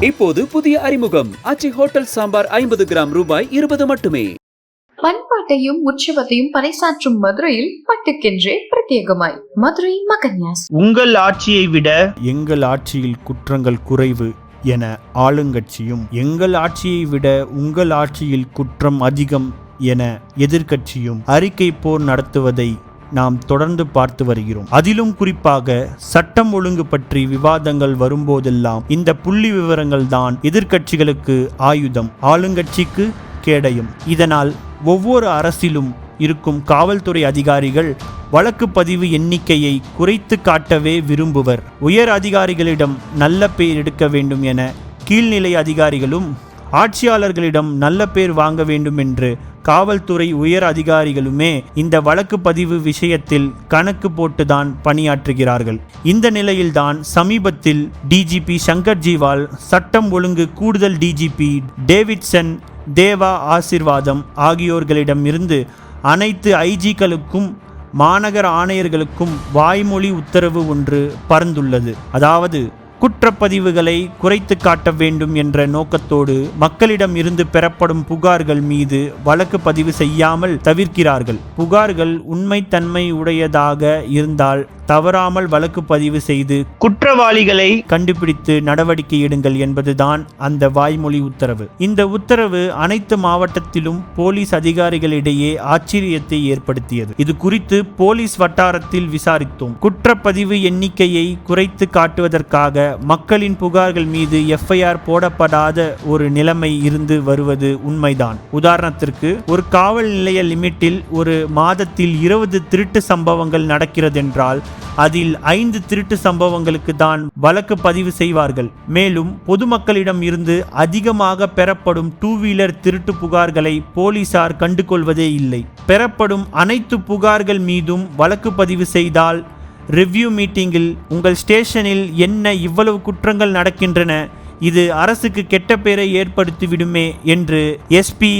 இப்போது புதிய அறிமுகம். அச்சி ஹோட்டல் சாம்பார் ஐம்பது கிராம் ரூபாய் இருபது மட்டுமே. பண்பாட்டையும் உற்சவத்தையும் பறைசாற்றும் மதுரையில் பட்டுக்கென்றே பிரத்யேகமாய். மதுரை மகன்யாஸ். உங்கள் ஆட்சியை விட எங்கள் ஆட்சியில் குற்றங்கள் குறைவு என ஆளுங்கட்சியும் எங்கள் ஆட்சியை விட உங்கள் ஆட்சியில் குற்றம் அதிகம் என எதிர்க்கட்சியும் அறிக்கை போர் நடத்துவதை நாம் தொடர்ந்து பார்த்து வருகிறோம். அதிலும் குறிப்பாக சட்டம் ஒழுங்கு பற்றி விவாதங்கள் வரும்போதெல்லாம் இந்த புள்ளி விவரங்கள் தான் எதிர்க்கட்சிகளுக்கு ஆயுதம் ஆளுங்கட்சிக்கு கேடயம். இதனால் ஒவ்வொரு அரசிலும் இருக்கும் காவல்துறை அதிகாரிகள் வழக்கு பதிவு எண்ணிக்கையை குறைத்து காட்டவே விரும்புவர். உயர் அதிகாரிகளிடம் நல்ல பெயர் எடுக்க வேண்டும் என கீழ்நிலை அதிகாரிகளும் ஆட்சியாளர்களிடம் நல்ல பேர் வாங்க வேண்டும் என்று காவல்துறை உயர் அதிகாரிகளுமே இந்த வழக்கு பதிவு விஷயத்தில் கணக்கு போட்டுதான் பணியாற்றுகிறார்கள். இந்த நிலையில்தான் சமீபத்தில் டிஜிபி சங்கர் ஜிவால் சட்டம் ஒழுங்கு கூடுதல் டிஜிபி டேவிட்சன் தேவா ஆசிர்வாதம் ஆகியோர்களிடமிருந்து அனைத்து ஐஜிக்களுக்கும் மாநகர ஆணையர்களுக்கும் வாய்மொழி உத்தரவு ஒன்று பறந்துள்ளது. அதாவது குற்றப்பதிவுகளை குறைத்து காட்ட வேண்டும் என்ற நோக்கத்தோடு மக்களிடம் இருந்து பெறப்படும் புகார்கள் மீது வழக்கு பதிவு செய்யாமல் தவிர்க்கிறார்கள். புகார்கள் உண்மைத்தன்மை உடையதாக இருந்தால் தவறாமல் வழக்கு பதிவு செய்து குற்றவாளிகளை கண்டுபிடித்து நடவடிக்கை எடுங்கள் என்பதுதான் அந்த வாய்மொழி உத்தரவு. இந்த உத்தரவு அனைத்து மாவட்டத்திலும் போலீஸ் அதிகாரிகளிடையே ஆச்சரியத்தை ஏற்படுத்தியது. இது குறித்து போலீஸ் வட்டாரத்தில் விசாரித்தோம். குற்றப்பதிவு எண்ணிக்கையை குறைத்து காட்டுவதற்காக மக்களின் புகார்கள் மீது எஃப்ஐஆர் போடப்படாத ஒரு நிலைமை இருந்து வருவது உண்மைதான். உதாரணத்திற்கு ஒரு காவல் நிலைய லிமிட்டில் ஒரு மாதத்தில் இருபது திருட்டு சம்பவங்கள் நடக்கிறதென்றால் அதில் ஐந்து திருட்டு சம்பவங்களுக்கு தான் வழக்கு பதிவு செய்வார்கள். மேலும் பொதுமக்களிடம் இருந்து அதிகமாக பெறப்படும் டூ வீலர் திருட்டு புகார்களை போலீசார் கண்டுகொள்வதே இல்லை. பெறப்படும் அனைத்து புகார்கள் மீதும் வழக்கு பதிவு செய்தால் ரிவ்யூ மீட்டிங்கில் உங்கள் ஸ்டேஷனில் என்ன இவ்வளவு குற்றங்கள் நடக்கின்றன இது அரசுக்கு கெட்ட பெயரை ஏற்படுத்திவிடுமே என்று எஸ்பி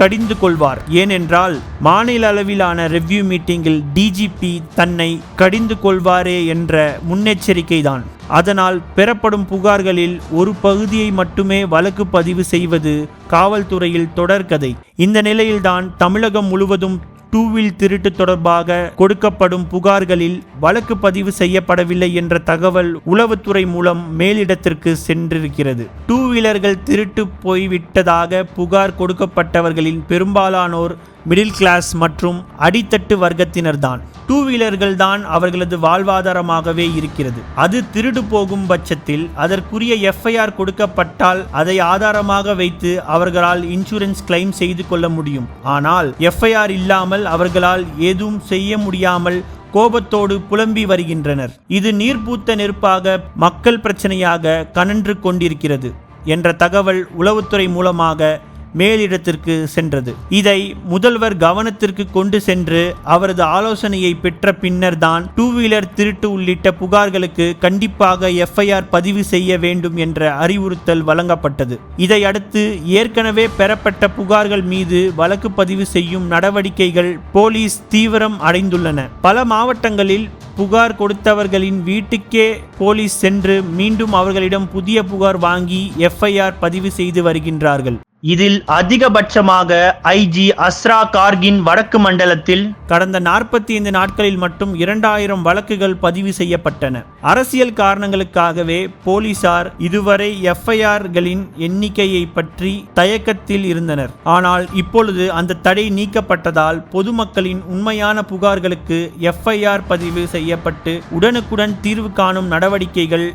கடிந்து கொள்வார் ஏனென்றால் மாநில அளவிலான ரெவ்யூ மீட்டிங்கில் டிஜிபி தன்னை கடிந்து கொள்வாரே என்ற முன்னெச்சரிக்கை தான் அதனால் பெறப்படும் புகார்களில் ஒரு பகுதியை மட்டுமே வழக்கு பதிவு செய்வது காவல்துறையில் தொடர்கதை. இந்த நிலையில்தான் தமிழகம் முழுவதும் டூ வீல் திருட்டு தொடர்பாக கொடுக்கப்படும் புகார்களில் வழக்கு பதிவு செய்யப்படவில்லை என்ற தகவல் உளவுத்துறை மூலம் மேலிடத்திற்கு சென்றிருக்கிறது. டூ வீலர்கள் திருட்டு போய்விட்டதாக புகார் கொடுக்கப்பட்டவர்களின் பெரும்பாலானோர் மிடில் கிளாஸ் மற்றும் அடித்தட்டு வர்க்கத்தினர்தான். டூ வீலர்கள் தான் அவர்களது வாழ்வாதாரமாகவே இருக்கிறது. அது திருடு போகும் பட்சத்தில் அதற்குரிய எஃப்ஐஆர் கொடுக்கப்பட்டால் அதை ஆதாரமாக வைத்து அவர்களால் இன்சூரன்ஸ் கிளைம் செய்து கொள்ள முடியும். ஆனால் எஃப்ஐஆர் இல்லாமல் அவர்களால் ஏதும் செய்ய முடியாமல் கோபத்தோடு புலம்பி வருகின்றனர். இது நீர்பூத்த நெருப்பாக மக்கள் பிரச்சனையாக கனன்று கொண்டிருக்கிறது. என்ற தகவல் உளவுத்துறை மூலமாக மேலிடத்திற்கு சென்றது. இதை முதல்வர் கவனத்திற்கு கொண்டு சென்று அவரது ஆலோசனையை பெற்ற பின்னர் தான் டூ வீலர் திருட்டு உள்ளிட்ட புகார்களுக்கு கண்டிப்பாக எஃப்ஐஆர் பதிவு செய்ய வேண்டும் என்ற அறிவுறுத்தல் வழங்கப்பட்டது. இதையடுத்து ஏற்கனவே பெறப்பட்ட புகார்கள் மீது வழக்கு பதிவு செய்யும் நடவடிக்கைகள் போலீஸ் தீவிரம் அடைந்துள்ளன. பல மாவட்டங்களில் புகார் கொடுத்தவர்களின் வீட்டுக்கே போலீஸ் சென்று மீண்டும் அவர்களிடம் புதிய புகார் வாங்கி எஃப்ஐஆர் பதிவு செய்து வருகின்றார்கள். இதில் அதிகபட்சமாக ஐஜி அஸ்ரா கார்கின் வடக்கு மண்டலத்தில் கடந்த நாற்பத்தி ஐந்து நாட்களில் மட்டும் இரண்டாயிரம் வழக்குகள் பதிவு செய்யப்பட்டன. அரசியல் காரணங்களுக்காகவே போலீசார் இதுவரை எஃப்ஐஆர்களின் எண்ணிக்கையை பற்றி தயக்கத்தில் இருந்தனர். ஆனால் இப்பொழுது அந்த தடை நீக்கப்பட்டதால் பொதுமக்களின் உண்மையான புகார்களுக்கு எஃப்ஐஆர் பதிவு செய்யப்பட்டு உடனுக்குடன் தீர்வு காணும் நடவடிக்கைகள்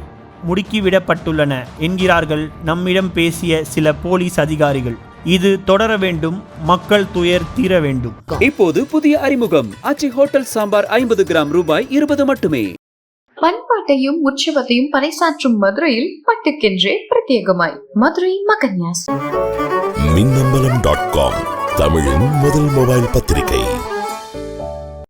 முடுக்கிவிடப்பட்டுள்ளன என்கிறார்கள் நம்மிடம் பேசிய சில போலீஸ் அதிகாரிகள். இது தொடர வேண்டும் மக்கள் துயர் தீர வேண்டும். இப்போது புதிய அறிமுகம். அச்சி ஹோட்டல் சாம்பார் ஐம்பது கிராம் ரூபாய் இருபது மட்டுமே. பண்பாட்டையும் உற்சவத்தையும் பறைசாற்றும் மதுரையில் பட்டுக்கென்றே பிரத்யேகமாய். மதுரை மகன்யாஸ். மின்னம்பலம் டாட் காம் தமிழின் முதல் மொபைல் பத்திரிகை.